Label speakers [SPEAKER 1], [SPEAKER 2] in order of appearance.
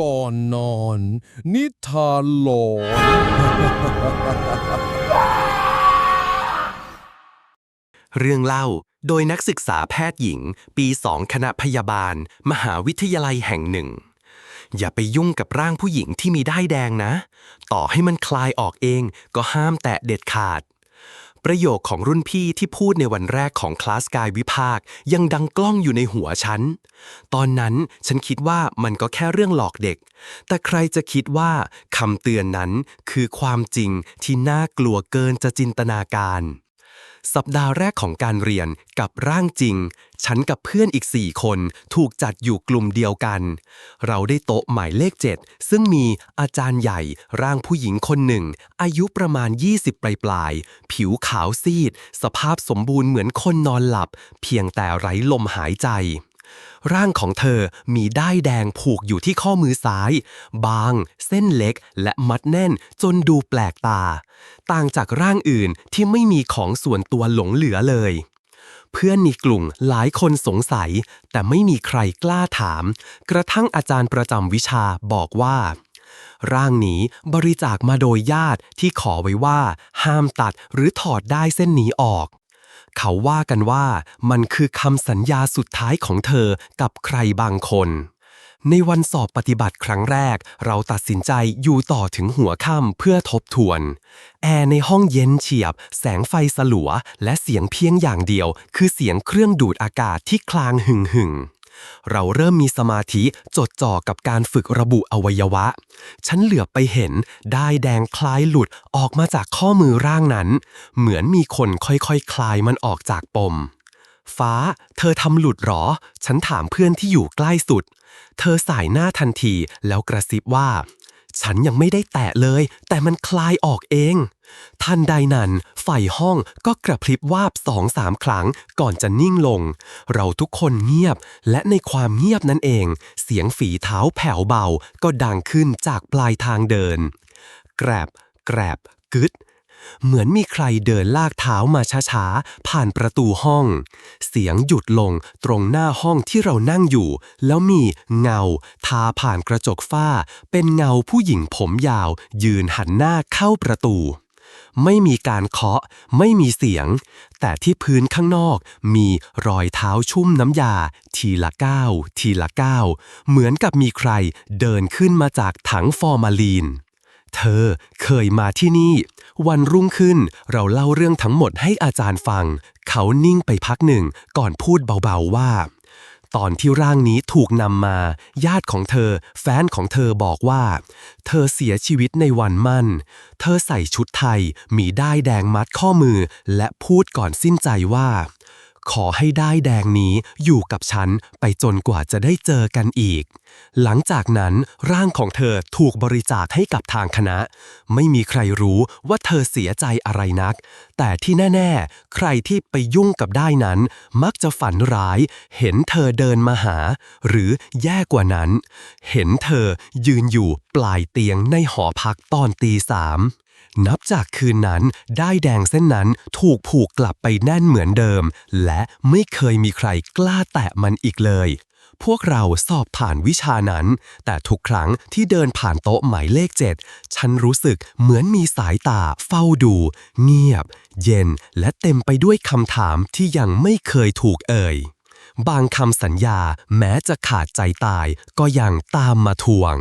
[SPEAKER 1] ก่อนนอน นิทานหลอน
[SPEAKER 2] เรื่องเล่าโดยนักศึกษาแพทย์หญิง ปี2คณะพยาบาล มหาวิทยาลัยแห่งหนึ่ง อย่าไปยุ่งกับร่างผู้หญิงที่มีได้ายแดงนะ ต่อให้มันคลายออกเองก็ห้ามแตะเด็ดขาด ประโยคของรุ่นพี่ที่พูดในวันแรกของคลาสกายวิภาค ยังดังกล้องอยู่ในหัวฉัน ตอนนั้นฉันคิดว่ามันก็แค่เรื่องหลอกเด็ก แต่ใครจะคิดว่าคำเตือนนั้นคือความจริงที่น่ากลัวเกินจะจินตนาการ สัปดาห์แรกของการเรียนกับร่างจริง ฉันกับเพื่อนอีก 4 คนถูกจัดอยู่กลุ่มเดียวกัน เราได้โต๊ะหมายเลข 7 ซึ่งมีอาจารย์ใหญ่ร่างผู้หญิงคนหนึ่ง อายุประมาณ 20 ปลายปลายๆผิวขาวซีด สภาพสมบูรณ์เหมือนคนนอนหลับ เพียงแต่ไร้ลมหายใจ ร่างของเธอมีด้ายแดงผูกอยู่ที่ข้อมือซ้าย บาง เส้นเล็ก และมัดแน่นจนดูแปลกตา ต่างจากร่างอื่นที่ไม่มีของส่วนตัวหลงเหลือเลย เพื่อนในกลุ่มหลายคนสงสัย แต่ไม่มีใครกล้าถาม กระทั่งอาจารย์ประจำวิชาบอกว่า ร่างนี้บริจาคมาโดยญาติที่ขอไว้ว่า ห้ามตัดหรือถอดได้เส้นนี้ออก เขาว่ากันว่ามันคือคำสัญญาสุดท้ายของเธอกับใครบางคน ในวันสอบปฏิบัติครั้งแรก เราตัดสินใจอยู่ต่อถึงหัวค่ำเพื่อทบทวน แอร์ในห้องเย็นเฉียบ แสงไฟสลัว และเสียงเพียงอย่างเดียว คือเสียงเครื่องดูดอากาศที่คลางหึ่งหึ่ง เราเริ่มมีสมาธิจดจ่อกับการฝึกระบุอวัยวะ ฉันเหลือบไปเห็นได้แดงคล้ายหลุดออกมาจากข้อมือร่างนั้น เหมือนมีคนค่อยๆคคลายมันออกจากปม ฟ้า เธอทำหลุดหรอ ฉันถามเพื่อนที่อยู่ใกล้สุด เธอสายหน้าทันทีแล้วกระซิบว่า ฉันยังไม่ได้แตะเลย แต่มันคลายออกเอง ทันใดนั้น ไฟห้องก็กระพริบวาบสองสามครั้งก่อนจะนิ่งลง เราทุกคนเงียบ และในความเงียบนั้นเอง เสียงฝีเท้าแผ่วเบาก็ดังขึ้นจากปลายทางเดิน แกรบ แกรบ กึดเหมือนมีใครเดินลากเท้ามาช้าๆ ผ่านประตูห้อง เสียงหยุดลงตรงหน้าห้องที่เรานั่งอยู่ แล้วมีเงา ทาผ่านกระจกฝ้า เป็นเงาผู้หญิงผมยาว ยืนหันหน้าเข้าประตู ไม่มีการเคาะ ไม่มีเสียง แต่ที่พื้นข้างนอกมีรอยเท้าชุ่มน้ำยา ทีละก้าวทีละก้าวเหมือนกับมีใครเดินขึ้นมาจากถังฟอร์มาลีน เธอเคยมาที่นี่ วันรุ่งขึ้นเราเล่าเรื่องทั้งหมดให้อาจารย์ฟัง เขานิ่งไปพักหนึ่งก่อนพูดเบาๆว่า ตอนที่ร่างนี้ถูกนำมา ญาติของเธอ แฟนของเธอบอกว่า เธอเสียชีวิตในวันมั่น เธอใส่ชุดไทยมีด้ายแดงมัดข้อมือ และพูดก่อนสิ้นใจว่า ขอให้ได้แดงนี้อยู่กับฉันไปจนกว่าจะได้เจอกันอีก หลังจากนั้นร่างของเธอถูกบริจาคให้กับทางคณะ ไม่มีใครรู้ว่าเธอเสียใจอะไรนัก แต่ที่แน่ ๆ ใครที่ไปยุ่งกับได้นั้น มักจะฝันร้าย เห็นเธอเดินมาหา หรือแย่กว่านั้น เห็นเธอยืนอยู่ปลายเตียงในหอพักตอนตีสาม นับจากคืนนั้นได้แดงเส้นนั้นถูกผูกกลับไปแน่นเหมือนเดิม และไม่เคยมีใครกล้าแตะมันอีกเลย พวกเราสอบผ่านวิชานั้น แต่ทุกครั้งที่เดินผ่านโต๊ะหมายเลขเจ็ดฉันรู้สึกเหมือนมีสายตาเฝ้าดู เงียบ เย็น และเต็มไปด้วยคำถามที่ยังไม่เคยถูกเอ่ย บางคำสัญญาแม้จะขาดใจตายก็ยังตามมาทวง